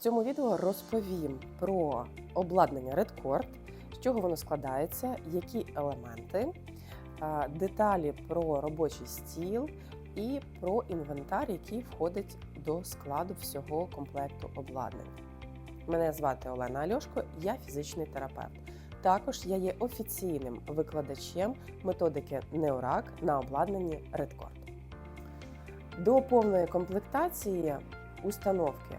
цьому відео розповім про обладнання Redcord, з чого воно складається, які елементи, е, деталі про робочий стіл і про інвентар, який входить до складу всього комплекту обладнання. Мене звати Олена Альошко, я фізичний терапевт. Також я є офіційним викладачем методики Неурак на обладнанні Redcord. До повної комплектації установки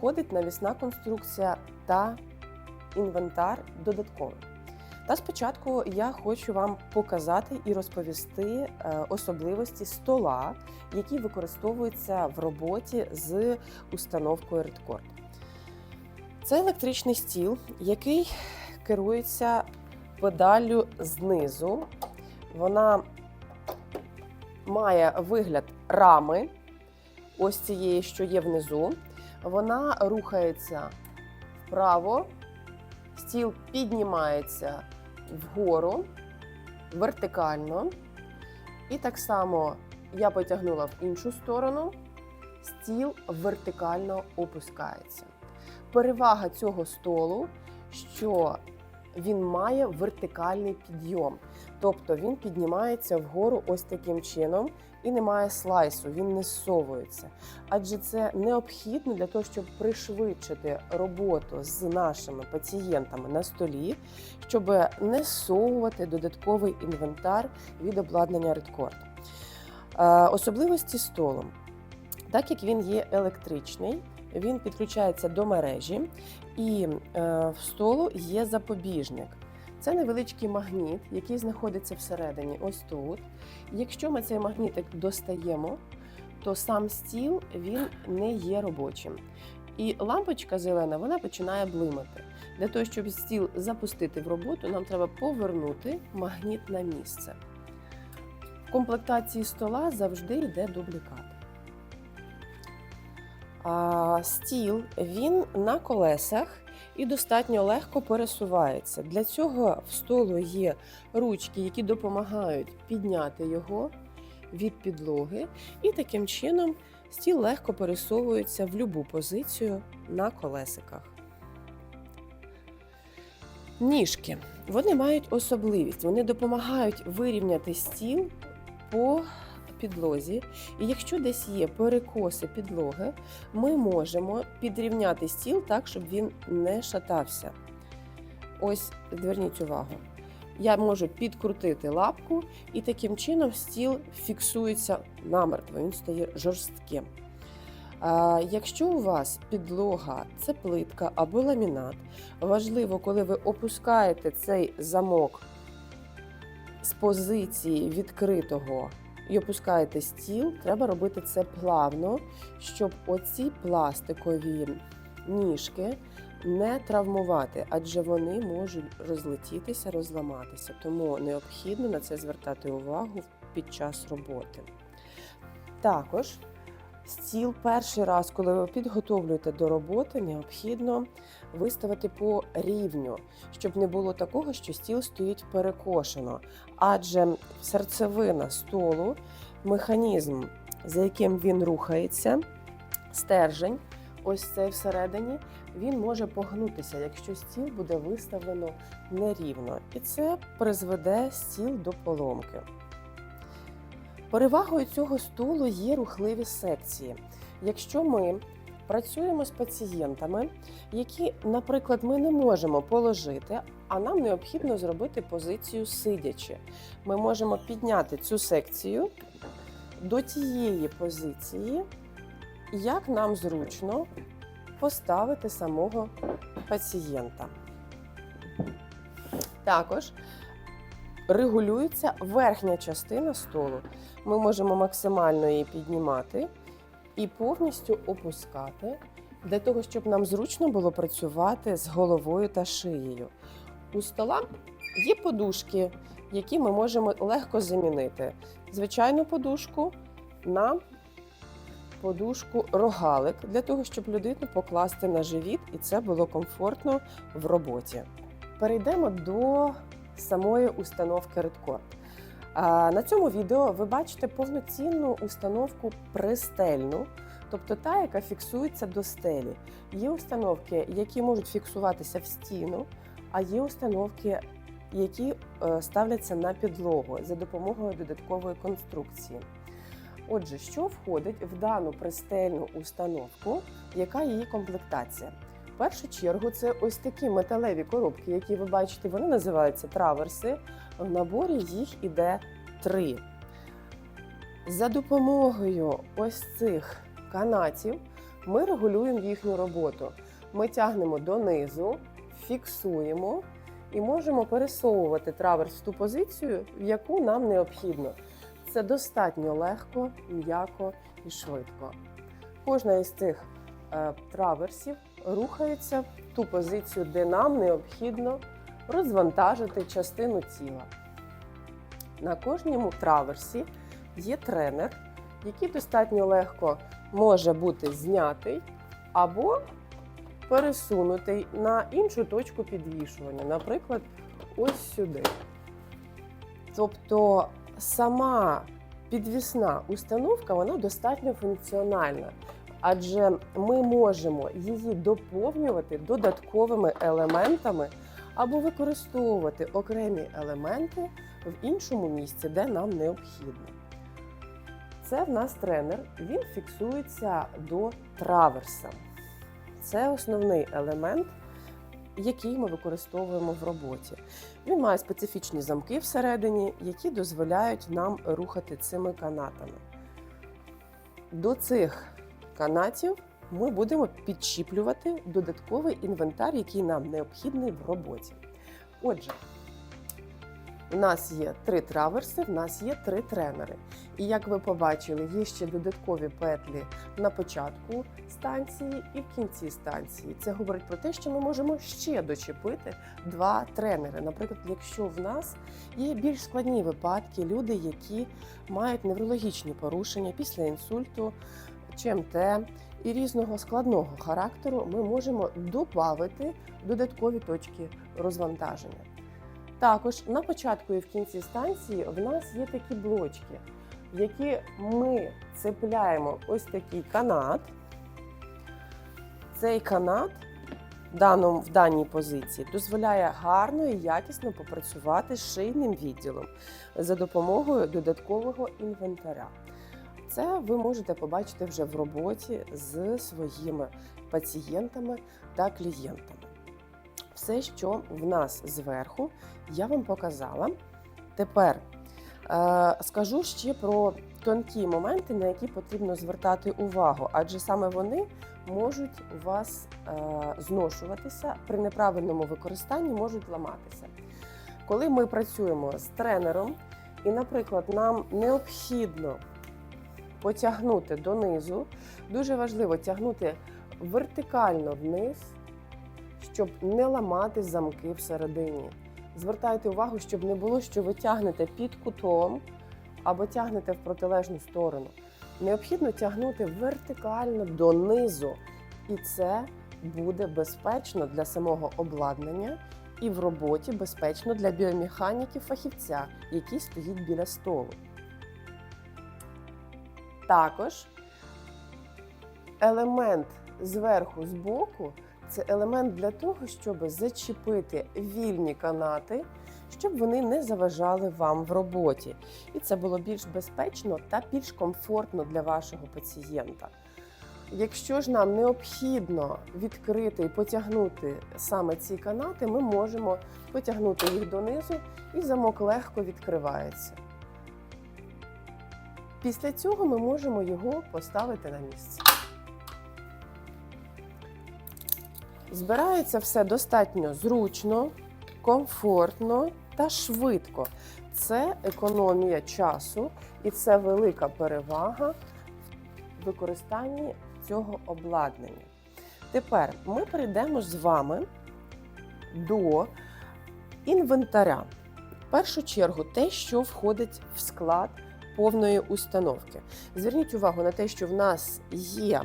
входить навісна конструкція та інвентар додатковий. Та спочатку я хочу вам показати і розповісти е, особливості стола, які використовуються в роботі з установкою Redcord. Це електричний стіл, який керується педаллю знизу. Вона має вигляд рами, ось цієї, що є внизу. Вона рухається вправо, стіл піднімається вгору, вертикально. І так само я потягнула в іншу сторону, стіл вертикально опускається. Перевага цього столу, що він має вертикальний підйом, тобто він піднімається вгору ось таким чином і немає слайсу, він не зсовується. Адже це необхідно для того, щоб пришвидшити роботу з нашими пацієнтами на столі, щоб не зсовувати додатковий інвентар від обладнання Redcord. Е, Особливості столу. Так як він є електричний, він підключається до мережі, і е, в столу є запобіжник. Це невеличкий магніт, який знаходиться всередині, ось тут. Якщо ми цей магнітик достаємо, то сам стіл він не є робочим. І лампочка зелена вона починає блимати. Для того, щоб стіл запустити в роботу, нам треба повернути магніт на місце. В комплектації стола завжди йде дублікат. А, стіл він на колесах і достатньо легко пересувається. Для цього в столу є ручки, які допомагають підняти його від підлоги, і таким чином стіл легко пересовується в будь-яку позицію на колесиках. Ніжки вони мають особливість, вони допомагають вирівняти стіл по підлозі. І якщо десь є перекоси підлоги, ми можемо підрівняти стіл так, щоб він не шатався. Ось зверніть увагу. Я можу підкрутити лапку, і таким чином стіл фіксується намертво, він стає жорстким. А Якщо у вас підлога це плитка або ламінат, важливо, коли ви опускаєте цей замок з позиції відкритого і опускаєте стіл, треба робити це плавно, щоб оці пластикові ніжки не травмувати, адже вони можуть розлетітися, розламатися. Тому необхідно на це звертати увагу під час роботи. Також стіл перший раз, коли ви підготовлюєте до роботи, необхідно виставити по рівню, щоб не було такого, що стіл стоїть перекошено. Адже серцевина столу, механізм, за яким він рухається, стержень, ось цей всередині, він може погнутися, якщо стіл буде виставлено нерівно. І це призведе стіл до поломки. Перевагою цього стулу є рухливі секції. Якщо ми працюємо з пацієнтами, які, наприклад, ми не можемо положити, а нам необхідно зробити позицію сидячи, ми можемо підняти цю секцію до тієї позиції, як нам зручно поставити самого пацієнта. Також регулюється верхня частина столу. Ми можемо максимально її піднімати і повністю опускати для того, щоб нам зручно було працювати з головою та шиєю. У стола є подушки, які ми можемо легко замінити. Звичайну подушку на подушку рогалик для того, щоб людину покласти на живіт, і це було комфортно в роботі. Перейдемо до самої установки Redcord. На цьому відео ви бачите повноцінну установку пристельну, тобто та, яка фіксується до стелі. Є установки, які можуть фіксуватися в стіну, а є установки, які е, ставляться на підлогу за допомогою додаткової конструкції. Отже, що входить в дану пристельну установку, яка її комплектація? Першу чергу це ось такі металеві коробки, які ви бачите, вони називаються траверси. В наборі їх іде три. За допомогою ось цих канатів ми регулюємо їхню роботу. Ми тягнемо донизу, фіксуємо і можемо пересовувати траверс в ту позицію, в яку нам необхідно. Це достатньо легко, м'яко і швидко. Кожна із цих е, траверсів рухається в ту позицію, де нам необхідно розвантажити частину тіла. На кожному траверсі є тренер, який достатньо легко може бути знятий або пересунутий на іншу точку підвішування, наприклад, ось сюди. Тобто сама підвісна установка вона достатньо функціональна, адже ми можемо її доповнювати додатковими елементами або використовувати окремі елементи в іншому місці, де нам необхідно. Це в нас тренер, він фіксується до траверса. Це основний елемент, який ми використовуємо в роботі. Він має специфічні замки всередині, які дозволяють нам рухати цими канатами. До цих канатів ми будемо підчіплювати додатковий інвентар, який нам необхідний в роботі. Отже, у нас є три траверси, в нас є три тренери. І як ви побачили, є ще додаткові петлі на початку станції і в кінці станції. Це говорить про те, що ми можемо ще дочепити два тренери. Наприклад, якщо в нас є більш складні випадки, люди, які мають неврологічні порушення після інсульту, ЧМТ і різного складного характеру, ми можемо додати додаткові точки розвантаження. Також на початку і в кінці станції в нас є такі блочки, в які ми цепляємо ось такий канат. Цей канат в, в даній позиції дозволяє гарно і якісно попрацювати з шийним відділом за допомогою додаткового інвентаря. Це ви можете побачити вже в роботі з своїми пацієнтами та клієнтами. Все, що в нас зверху, я вам показала. Тепер е, скажу ще про тонкі моменти, на які потрібно звертати увагу, адже саме вони можуть у вас е, зношуватися при неправильному використанні, можуть ламатися. Коли ми працюємо з тренером, і, наприклад, нам необхідно потягнути донизу, дуже важливо тягнути вертикально вниз, щоб не ламати замки всередині. Звертайте увагу, щоб не було, що ви тягнете під кутом або тягнете в протилежну сторону. Необхідно тягнути вертикально донизу, і це буде безпечно для самого обладнання і в роботі безпечно для біомеханіки фахівця, який стоїть біля столу. Також елемент зверху збоку це елемент для того, щоб зачепити вільні канати, щоб вони не заважали вам в роботі. І це було більш безпечно та більш комфортно для вашого пацієнта. Якщо ж нам необхідно відкрити і потягнути саме ці канати, ми можемо потягнути їх донизу, і замок легко відкривається. Після цього ми можемо його поставити на місце. Збирається все достатньо зручно, комфортно та швидко. Це економія часу і це велика перевага в використанні цього обладнання. Тепер ми перейдемо з вами до інвентаря. В першу чергу, те, що входить в склад повної установки. Зверніть увагу на те, що в нас є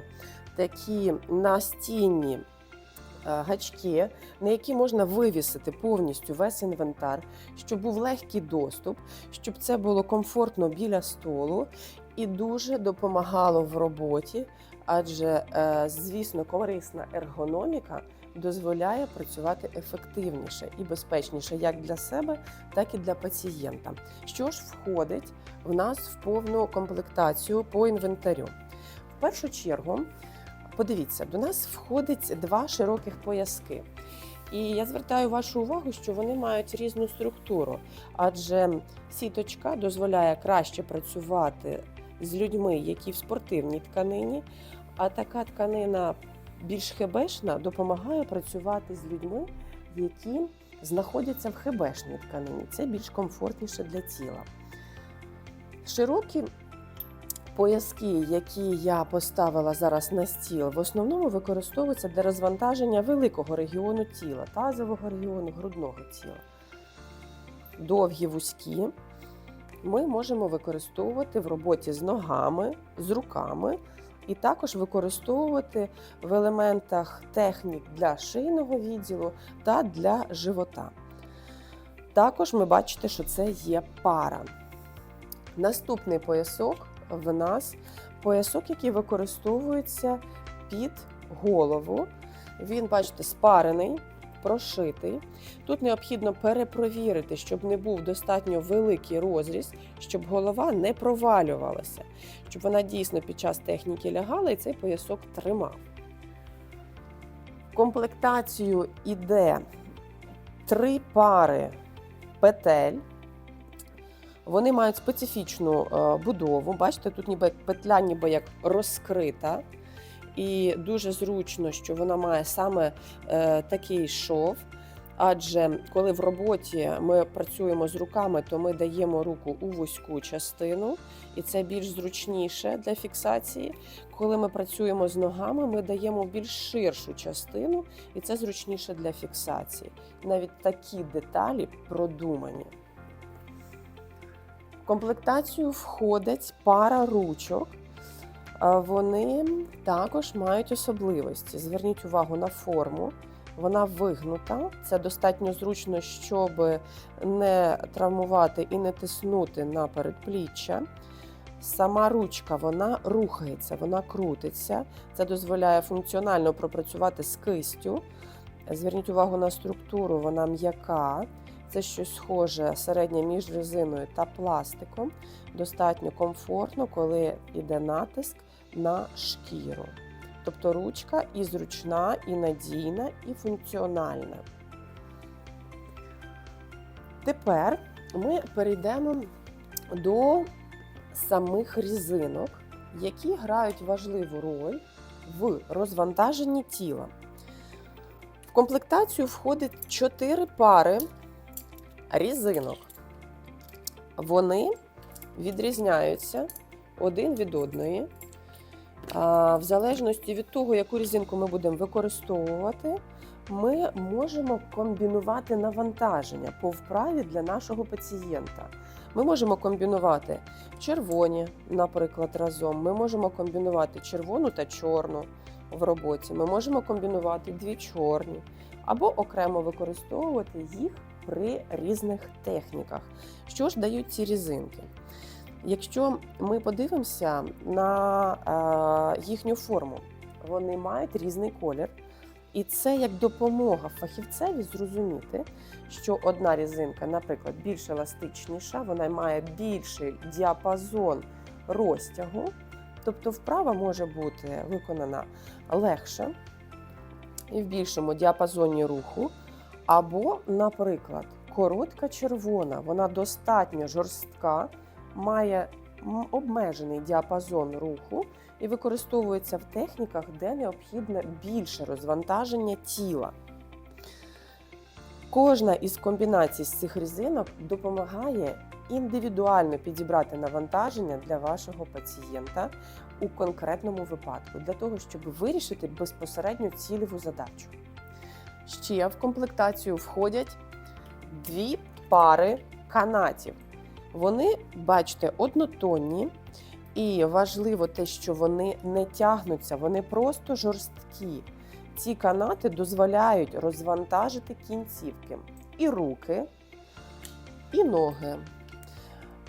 такі настінні е, гачки, на які можна вивісити повністю весь інвентар, щоб був легкий доступ, щоб це було комфортно біля столу і дуже допомагало в роботі, адже, е, звісно, корисна ергономіка дозволяє працювати ефективніше і безпечніше як для себе, так і для пацієнта. Що ж входить в нас в повну комплектацію по інвентарю? В першу чергу, подивіться, до нас входить два широких пояски. І я звертаю вашу увагу, що вони мають різну структуру, адже сіточка дозволяє краще працювати з людьми, які в спортивній тканині, а така тканина більш хебешна допомагає працювати з людьми, які знаходяться в хебешній тканині. Це більш комфортніше для тіла. Широкі пояски, які я поставила зараз на стіл, в основному використовуються для розвантаження великого регіону тіла, тазового регіону, грудного тіла. Довгі вузькі ми можемо використовувати в роботі з ногами, з руками, і також використовувати в елементах технік для шийного відділу та для живота. Також ми бачите, що це є пара. Наступний поясок в нас поясок, який використовується під голову. Він, бачите, спарений, прошитий. Тут необхідно перепровірити, щоб не був достатньо великий розріз, щоб голова не провалювалася, щоб вона дійсно під час техніки лягала і цей поясок тримав. В комплектацію йде три пари петель. Вони мають специфічну е, будову. Бачите, тут ніби петля ніби як розкрита. І дуже зручно, що вона має саме е, такий шов. Адже коли в роботі ми працюємо з руками, то ми даємо руку у вузьку частину, і це більш зручніше для фіксації. Коли ми працюємо з ногами, ми даємо більш ширшу частину, і це зручніше для фіксації. Навіть такі деталі продумані. В комплектацію входить пара ручок. Вони також мають особливості. Зверніть увагу на форму. Вона вигнута. Це достатньо зручно, щоб не травмувати і не тиснути на передпліччя. Сама ручка вона рухається, вона крутиться. Це дозволяє функціонально пропрацювати з кистю. Зверніть увагу на структуру, вона м'яка. Це щось схоже середнє між резиною та пластиком. Достатньо комфортно, коли йде натиск на шкіру. Тобто ручка і зручна, і надійна, і функціональна. Тепер ми перейдемо до самих різинок, які грають важливу роль в розвантаженні тіла. В комплектацію входить 4 пари різинок. Вони відрізняються один від одної. В залежності від того, яку різинку ми будемо використовувати, ми можемо комбінувати навантаження по вправі для нашого пацієнта. Ми можемо комбінувати червоні, наприклад, разом. Ми можемо комбінувати червону та чорну в роботі. Ми можемо комбінувати дві чорні, або окремо використовувати їх при різних техніках. Що ж дають ці різинки? Якщо ми подивимося на е, їхню форму, вони мають різний колір. І це як допомога фахівцеві зрозуміти, що одна різинка, наприклад, більш еластичніша, вона має більший діапазон розтягу, тобто вправа може бути виконана легше і в більшому діапазоні руху. Або, наприклад, коротка червона, вона достатньо жорстка, має обмежений діапазон руху і використовується в техніках, де необхідне більше розвантаження тіла. Кожна із комбінацій з цих різинок допомагає індивідуально підібрати навантаження для вашого пацієнта у конкретному випадку, для того, щоб вирішити безпосередньо цільову задачу. Ще в комплектацію входять дві пари канатів. Вони, бачите, однотонні, і важливо те, що вони не тягнуться, вони просто жорсткі. Ці канати дозволяють розвантажити кінцівки і руки, і ноги.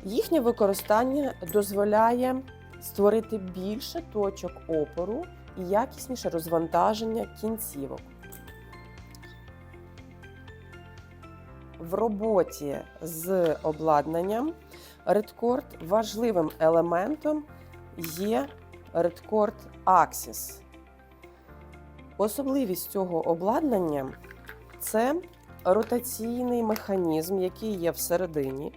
Їхнє використання дозволяє створити більше точок опору і якісніше розвантаження кінцівок. В роботі з обладнанням Redcord важливим елементом є Redcord Axis. Особливість цього обладнання це ротаційний механізм, який є всередині.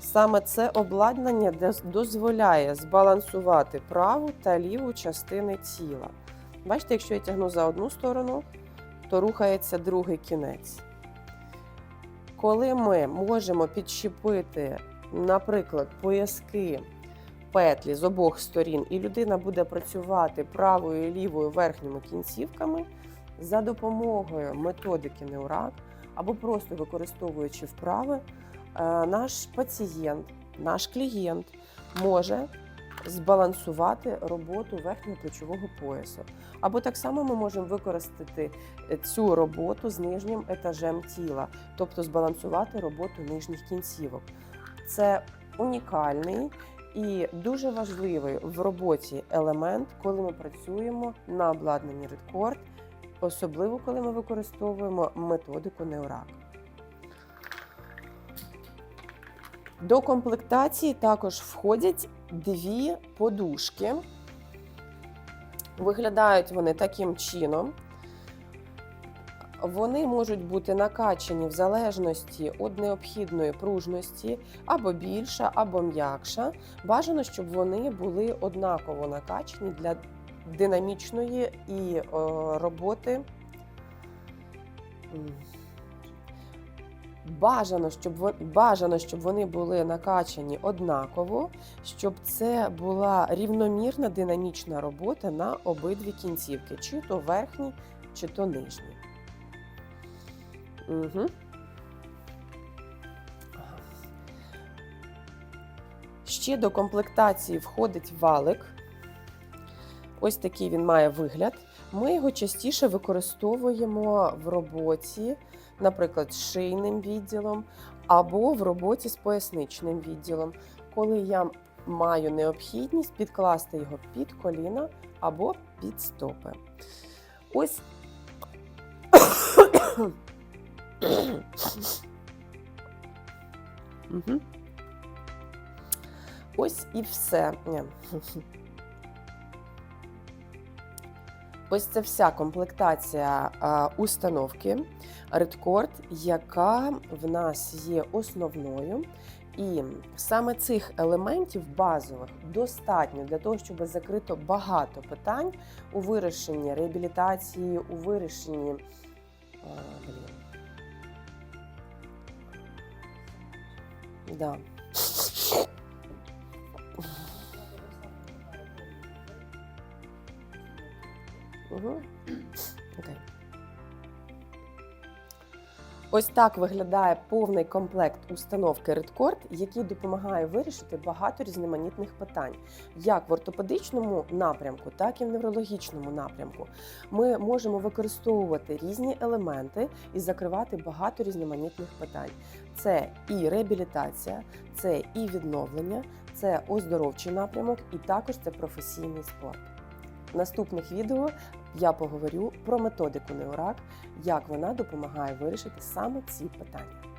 Саме це обладнання дозволяє збалансувати праву та ліву частини тіла. Бачите, якщо я тягну за одну сторону, то рухається другий кінець. Коли ми можемо підщепити, наприклад, пояски петлі з обох сторін, і людина буде працювати правою і лівою верхніми кінцівками за допомогою методики Неурак або просто використовуючи вправи, е, наш пацієнт, наш клієнт може збалансувати роботу верхнього плечового поясу. Або так само ми можемо використати е, цю роботу з нижнім етажем тіла, тобто збалансувати роботу нижніх кінцівок. Це унікальний і дуже важливий в роботі елемент, коли ми працюємо на обладнанні Redcord, особливо коли ми використовуємо методику Неурак. До комплектації також входять дві подушки. Виглядають вони таким чином. Вони можуть бути накачані в залежності від необхідної пружності, або більша, або м'якша. Бажано, щоб вони були однаково накачані для динамічної і роботи. Бажано щоб, бажано, щоб вони були накачані однаково, щоб це була рівномірна динамічна робота на обидві кінцівки, чи то верхні, чи то нижні. Угу. Ще до комплектації входить валик. Ось такий він має вигляд. Ми його частіше використовуємо в роботі, наприклад, з шийним відділом або в роботі з поясничним відділом, коли я маю необхідність підкласти його під коліна або під стопи. Ось. Ось і все. Ось це вся комплектація установки Redcord, яка в нас є основною. І саме цих елементів базових достатньо для того, щоб закрито багато питань у вирішенні реабілітації, у вирішенні. Блін. Да. Угу. Окей. Ось так виглядає повний комплект установки Redcord, який допомагає вирішити багато різноманітних питань, як в ортопедичному напрямку, так і в неврологічному напрямку. Ми можемо використовувати різні елементи і закривати багато різноманітних питань. Це і реабілітація, це і відновлення, це оздоровчий напрямок, і також це професійний спорт. В наступних відео я поговорю про методику Неурак, як вона допомагає вирішити саме ці питання.